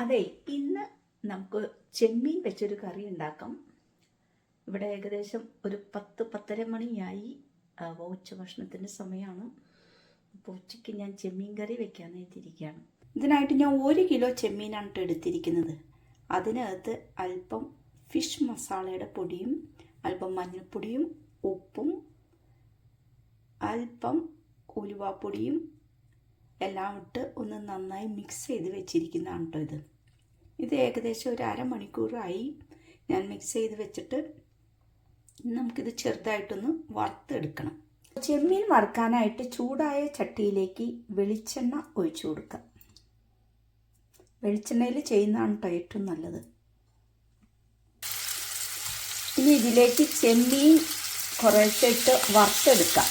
അതെ ഇന്ന് നമുക്ക് ചെമ്മീൻ വെച്ചൊരു കറി ഉണ്ടാക്കാം. ഇവിടെ ഏകദേശം ഒരു പത്ത് പത്തര മണിയായി ഉച്ച ഭക്ഷണത്തിന്റെ സമയമാണ്. അപ്പോൾ ഉച്ചയ്ക്ക് ഞാൻ ചെമ്മീൻ കറി വെക്കാൻ എത്തിയിരിക്കുകയാണ് ഇതിനായിട്ട് ഞാൻ ഒരു കിലോ ചെമ്മീനാണ് എടുത്തിരിക്കുന്നത്. അതിനകത്ത് അല്പം ഫിഷ് മസാലയുടെ പൊടിയും അല്പം മഞ്ഞൾപ്പൊടിയും ഉപ്പും അല്പം ഉലുവാപ്പൊടിയും എല്ലാം ഇട്ട് ഒന്ന് നന്നായി മിക്സ് ചെയ്ത് വെച്ചിരിക്കുന്നതാണ് കേട്ടോ ഇത്. ഇത് ഏകദേശം ഒരു അരമണിക്കൂറായി ഞാൻ മിക്സ് ചെയ്ത് വെച്ചിട്ട് നമുക്കിത് ചെറുതായിട്ടൊന്ന് വറുത്തെടുക്കണം. ചെമ്മീൻ വറുക്കാനായിട്ട് ചൂടായ ചട്ടിയിലേക്ക് വെളിച്ചെണ്ണ ഒഴിച്ചു കൊടുക്കാം. വെളിച്ചെണ്ണയിൽ ചെയ്യുന്നതാണ് ഏറ്റവും നല്ലത്. ഇനി ഇതിലേക്ക് ചെമ്മീൻ കുറേശ്ശെ ഇട്ട് വറുത്തെടുക്കാം.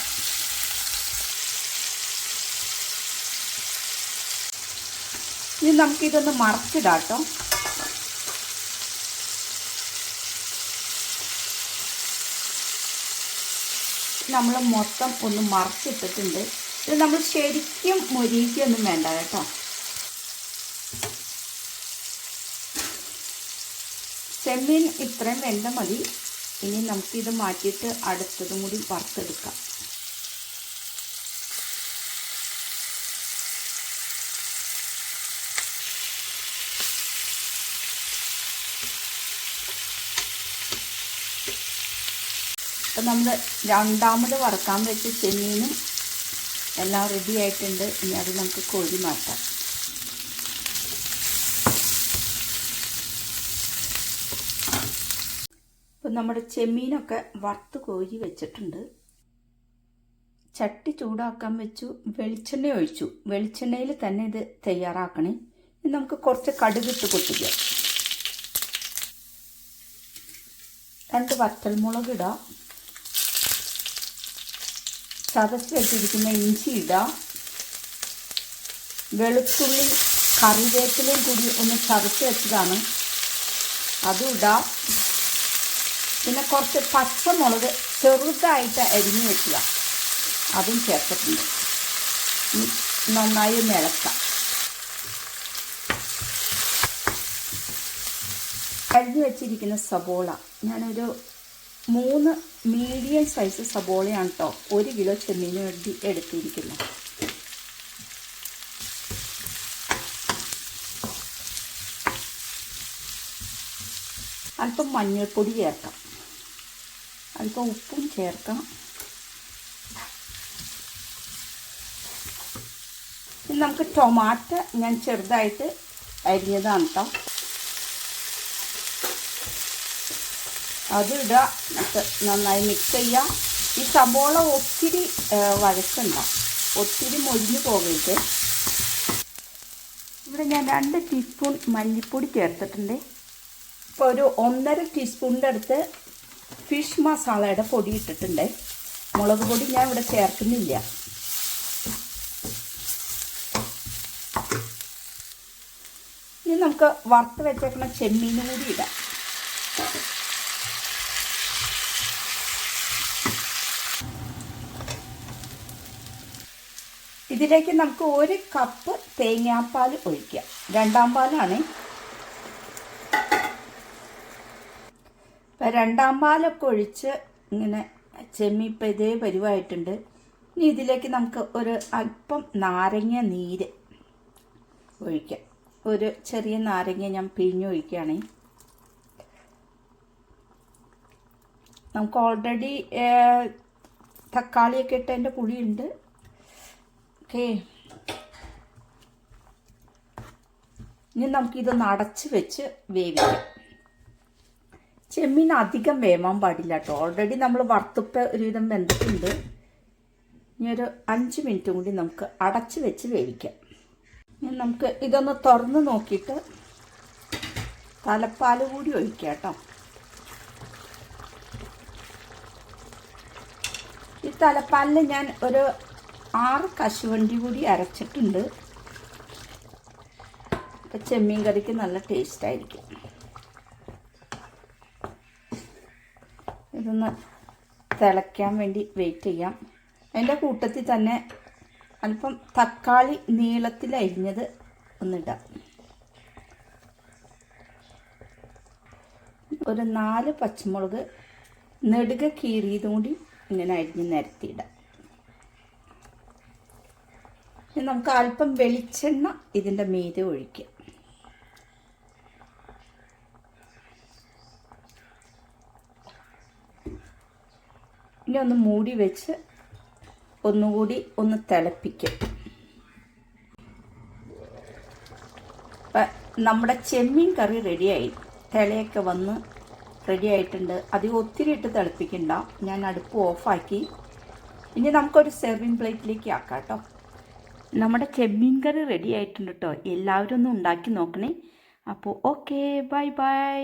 ഇനി നമുക്കിതൊന്ന് മറച്ചിടാം കേട്ടോ നമ്മൾ മൊത്തം ഒന്ന് മറച്ചിട്ടിട്ടുണ്ട്. ഇത് നമ്മൾ ശരിക്കും മൊരിക്കൊന്നും വേണ്ട കേട്ടോ. ചെമ്മീൻ ഇത്രയും വെന്ത മതി. ഇനി നമുക്കിത് മാറ്റിയിട്ട് അടുത്തതും കൂടി വറുത്തെടുക്കാം. അപ്പം നമ്മൾ രണ്ടാമത് വറക്കാൻ വെച്ച ചെമ്മീനും എല്ലാം റെഡി ആയിട്ടുണ്ട്. ഇനി അത് നമുക്ക് കോരി മാറ്റാം. ഇപ്പം നമ്മുടെ ചെമ്മീനൊക്കെ വറുത്ത് കോരി വെച്ചിട്ടുണ്ട്. ചട്ടി ചൂടാക്കാൻ വെച്ചു വെളിച്ചെണ്ണ ഒഴിച്ചു. വെളിച്ചെണ്ണയിൽ തന്നെ ഇത് തയ്യാറാക്കണേ. ഇനി നമുക്ക് കുറച്ച് കടുകിട്ട് പൊട്ടിക്കാം രണ്ട് വറ്റൽമുളക് ഇടാം. ചതച്ച് വെച്ചിരിക്കുന്ന ഇഞ്ചി ഇടാം. വെളുത്തുള്ളി കറിവേപ്പിലയും കൂടി ഒന്ന് ചതച്ച് വെച്ചതാണ്. അതും ഇടാം. പിന്നെ കുറച്ച് പച്ചമുളക് ചെറുതായിട്ട് അരിഞ്ഞു വെക്കുക. അതും ചേർത്തിട്ടുണ്ട്. നന്നായി മിളക്കാം അരിഞ്ഞു വെച്ചിരിക്കുന്ന സബോള ഞാനൊരു മൂന്ന് മീഡിയം സൈസ് സബോളയാണ് കേട്ടോ ഒരു കിലോ ചെമ്മീന് വേണ്ടി എടുത്തിരിക്കുന്നത് അല്പം മഞ്ഞൾപ്പൊടി ചേർക്കാം. അല്പം ഉപ്പും ചേർക്കാം ഇനി നമുക്ക് ടൊമാറ്റോ ഞാൻ ചെറുതായിട്ട് അരിഞ്ഞതാണ് കേട്ടോ അത് ഇടുക നന്നായി മിക്സ് ചെയ്യുക ഈ സബോള ഒത്തിരി വഴക്കണ്ട. ഒത്തിരി മൊരിഞ്ഞു പോകരുത്. ഇവിടെ ഞാൻ രണ്ട് ടീസ്പൂൺ മല്ലിപ്പൊടി ചേർത്തിട്ടുണ്ട്. ഇപ്പോൾ ഒരു ഒന്നര ടീസ്പൂണിന്റെ അടുത്ത് ഫിഷ് മസാലയുടെ പൊടി ഇട്ടിട്ടുണ്ട്. മുളക് പൊടി ഞാൻ ഇവിടെ ചേർക്കുന്നില്ല. ഇനി നമുക്ക് വറുത്ത് വെച്ചേക്കുന്ന ചെമ്മീനും കൂടി ഇടാം. ഇതിലേക്ക് നമുക്ക് ഒരു കപ്പ് തേങ്ങാപ്പാൽ ഒഴിക്കാം. രണ്ടാം പാലാണ്. ഇപ്പം രണ്ടാം പാലൊക്കെ ഒഴിച്ച് ഇങ്ങനെ ചെമ്മി ഇപ്പം ഇതേ പരിവായിട്ടുണ്ട്. ഇനി ഇതിലേക്ക് നമുക്ക് ഒരു അല്പം നാരങ്ങ നീര് ഒഴിക്കാം. ഒരു ചെറിയ നാരങ്ങ ഞാൻ പിഴിഞ്ഞൊഴിക്കുകയാണ് നമുക്ക് ഓൾറെഡി തക്കാളിയൊക്കെ ഇട്ടതിന്റെ പുളിയുണ്ട്. ഓക്കേ. ഇനി നമുക്കിതൊന്ന് അടച്ച് വെച്ച് വേവിക്കാം. ചെമ്മീൻ അധികം വേവാൻ പാടില്ല കേട്ടോ. ഓൾറെഡി നമ്മൾ വറുത്തുപ്പ ഒരുവിധം വെന്തിട്ടുണ്ട്. ഇനി ഒരു അഞ്ച് മിനിറ്റും കൂടി നമുക്ക് അടച്ച് വെച്ച് വേവിക്കാം. ഇനി നമുക്ക് ഇതൊന്ന് തുറന്ന് നോക്കിയിട്ട് തലപ്പാൽ കൂടി ഒഴിക്കാം കേട്ടോ. ഈ തലപ്പാലിൽ ഞാൻ ഒരു ആറ് കശുവണ്ടി കൂടി അരച്ചിട്ടുണ്ട്. അപ്പം ചെമ്മീൻ കറിക്ക് നല്ല ടേസ്റ്റ് ആയിരിക്കും. ഇതൊന്ന് തിളയ്ക്കാൻ വേണ്ടി വെയിറ്റ് ചെയ്യാം. അതിന്റെ കൂട്ടത്തിൽ തന്നെ അല്പം തക്കാളി നീളത്തിൽ അരിഞ്ഞത് ഒന്നിടാം ഒരു നാല് പച്ചമുളക് നെടുക കീറിയതും കൂടി ഇങ്ങനെ അരിഞ്ഞ് നിരത്തിയിടാം. ഇനി നമുക്ക് അല്പം വെളിച്ചെണ്ണ ഇതിന്റെ മീതെ ഒഴിക്കുക ഇനി ഒന്ന് മൂടി വെച്ച് ഒന്നുകൂടി ഒന്ന് തിളപ്പിക്കും. നമ്മുടെ ചെമ്മീൻ കറി റെഡിയായി തിളയൊക്കെ വന്ന് റെഡിയായിട്ടുണ്ട് അധികം ഒത്തിരി ഇട്ട് തിളപ്പിക്കണ്ട. ഞാൻ അടുപ്പ് ഓഫാക്കി ഇനി നമുക്കൊരു സെർവിങ് പ്ലേറ്റിലേക്ക് ആക്കാം കേട്ടോ. നമ്മുടെ ചെമ്മീൻ കറി റെഡി ആയിട്ടുണ്ട് കേട്ടോ എല്ലാവരും ഒന്ന് ഉണ്ടാക്കി നോക്കണേ. അപ്പോൾ ഓക്കെ ബൈ ബൈ